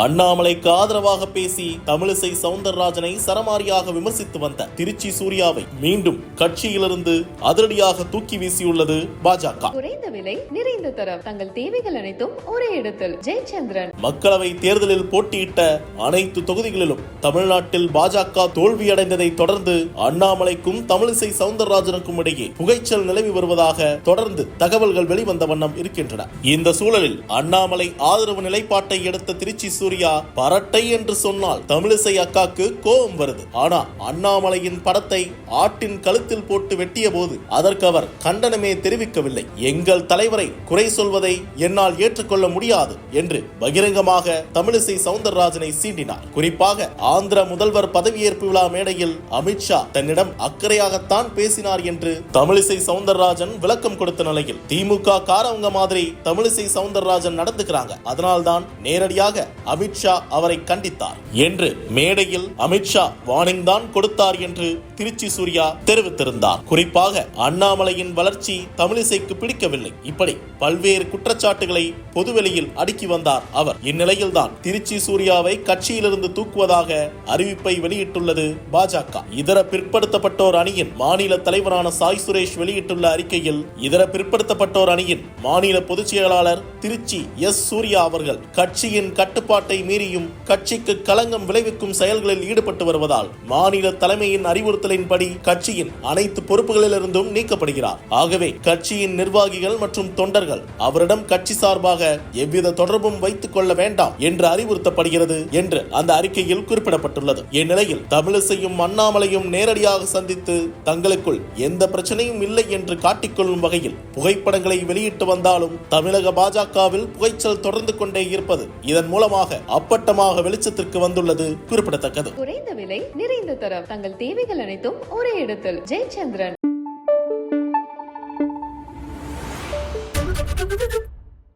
அண்ணாமலைக்கு ஆதரவாக பேசி தமிழிசை சவுந்தரராஜனை சரமாரியாக விமர்சித்து வந்த திருச்சி சூர்யாவை மீண்டும் கட்சியிலிருந்து அதிரடியாக தூக்கி வீசியுள்ளது பாஜக. குறைந்த விலை நிறைந்த தரம். தங்கள் தேவைகள் அனைத்தும் ஒரே இடத்தில். ஜெயச்சந்திரன். மக்களவை தேர்தலில் போட்டியிட்ட அனைத்து தொகுதிகளிலும் தமிழ்நாட்டில் பாஜக தோல்வியடைந்ததை தொடர்ந்து அண்ணாமலைக்கும் தமிழிசை சவுந்தரராஜனுக்கும் இடையே புகைச்சல் நிலவி வருவதாக தொடர்ந்து தகவல்கள் வெளிவந்த வண்ணம் இருக்கின்றன. இந்த சூழலில் அண்ணாமலை ஆதரவு நிலைப்பாட்டை எடுத்த திருச்சி சூர்யா பரட்டை என்று சொன்னால் தமிழிசை அக்காக்கு கோபம் வருது. ஆனா அண்ணாமலையின் படத்தை ஆட்டின் கழுத்தில் போட்டு வெட்டிய போது அதற்கு அவர் கண்டனமே தெரிவிக்கவில்லை. எங்கள் தலைவரை குறை சொல்வதை என்னால் ஏற்றுக்கொள்ள முடியாது என்று பகிரங்கமாக தமிழிசை சவுந்தரராஜனை சீண்டினார். குறிப்பாக ஆந்திர முதல்வர் பதவியேற்பு விழா மேடையில் அமித்ஷா தன்னிடம் அக்கறையாகத்தான் பேசினார் என்று தமிழிசை சவுந்தரராஜன் விளக்கம் கொடுத்த நிலையில் திமுக காரவங்க மாதிரி தமிழிசை சவுந்தரராஜன் நடந்துக்கிறாங்க. அதனால்தான் நேரடியாக அமித்ஷா அவரை கண்டித்தார். என்று மேடையில் அமித்ஷா வார்னிங் தான் கொடுத்தார் என்று திருச்சி சூர்யா தெரிவித்திருந்தார். குறிப்பாக அண்ணாமலையின் வளர்ச்சி தமிழிசைக்கு பிடிக்கவில்லை. இப்படி பல்வேறு குற்றச்சாட்டுகளை பொதுவெளியில் அடுக்கி வந்தார் அவர். இந்நிலையில்தான் திருச்சி சூர்யாவை கட்சியிலிருந்து தூக்குவதாக அறிவிப்பை வெளியிட்டுள்ளது பாஜக. இதர பிற்படுத்தப்பட்டோர் அணியின் மாநில தலைவரான சாய் சுரேஷ் வெளியிட்டுள்ள அறிக்கையில் இதர பிற்படுத்தப்பட்டோர் அணியின் மாநில பொதுச் செயலாளர் திருச்சி எஸ் சூர்யா அவர்கள் கட்சியின் கட்டுப்பாட்டை மீறியும் கட்சிக்கு களங்கம் விளைவிக்கும் செயல்களில் ஈடுபட்டு வருவதால் மாநில தலைமையின் அறிவுறுத்தலின்படி கட்சியின் அனைத்து பொறுப்புகளிலிருந்தும் நீக்கப்படுகிறார். ஆகவே கட்சியின் நிர்வாகிகள் மற்றும் தொண்டர்கள் அவரிடம் கட்சி சார்பாக எவ்வித தொடர்பும் வைத்துக் கொள்ள வேண்டாம் என்று அறிவுறுத்தப்படுகிறது என்று அந்த அறிக்கையில் குறிப்பிடப்பட்டுள்ளது. இந்நிலையில் தமிழிசையும் அண்ணாமலையும் நேரடியாக சந்தித்து தங்களுக்குள் எந்த பிரச்சனையும் இல்லை என்று காட்டிக்கொள்ளும் வகையில் புகைப்படங்களை வெளியிட்டு வந்தாலும் தமிழக பாஜகவில் புகைச்சல் தொடர்ந்து கொண்டே இருப்பது இதன் மூலமாக அப்பட்டமாக வெளிச்சத்திற்கு வந்துள்ளது குறிப்பிடத்தக்கது. குறைந்த விலை நிறைந்த தரம் தங்கள் தேவைகள் அனைத்தும் ஒரே இடத்தில். ஜெயச்சந்திரன்.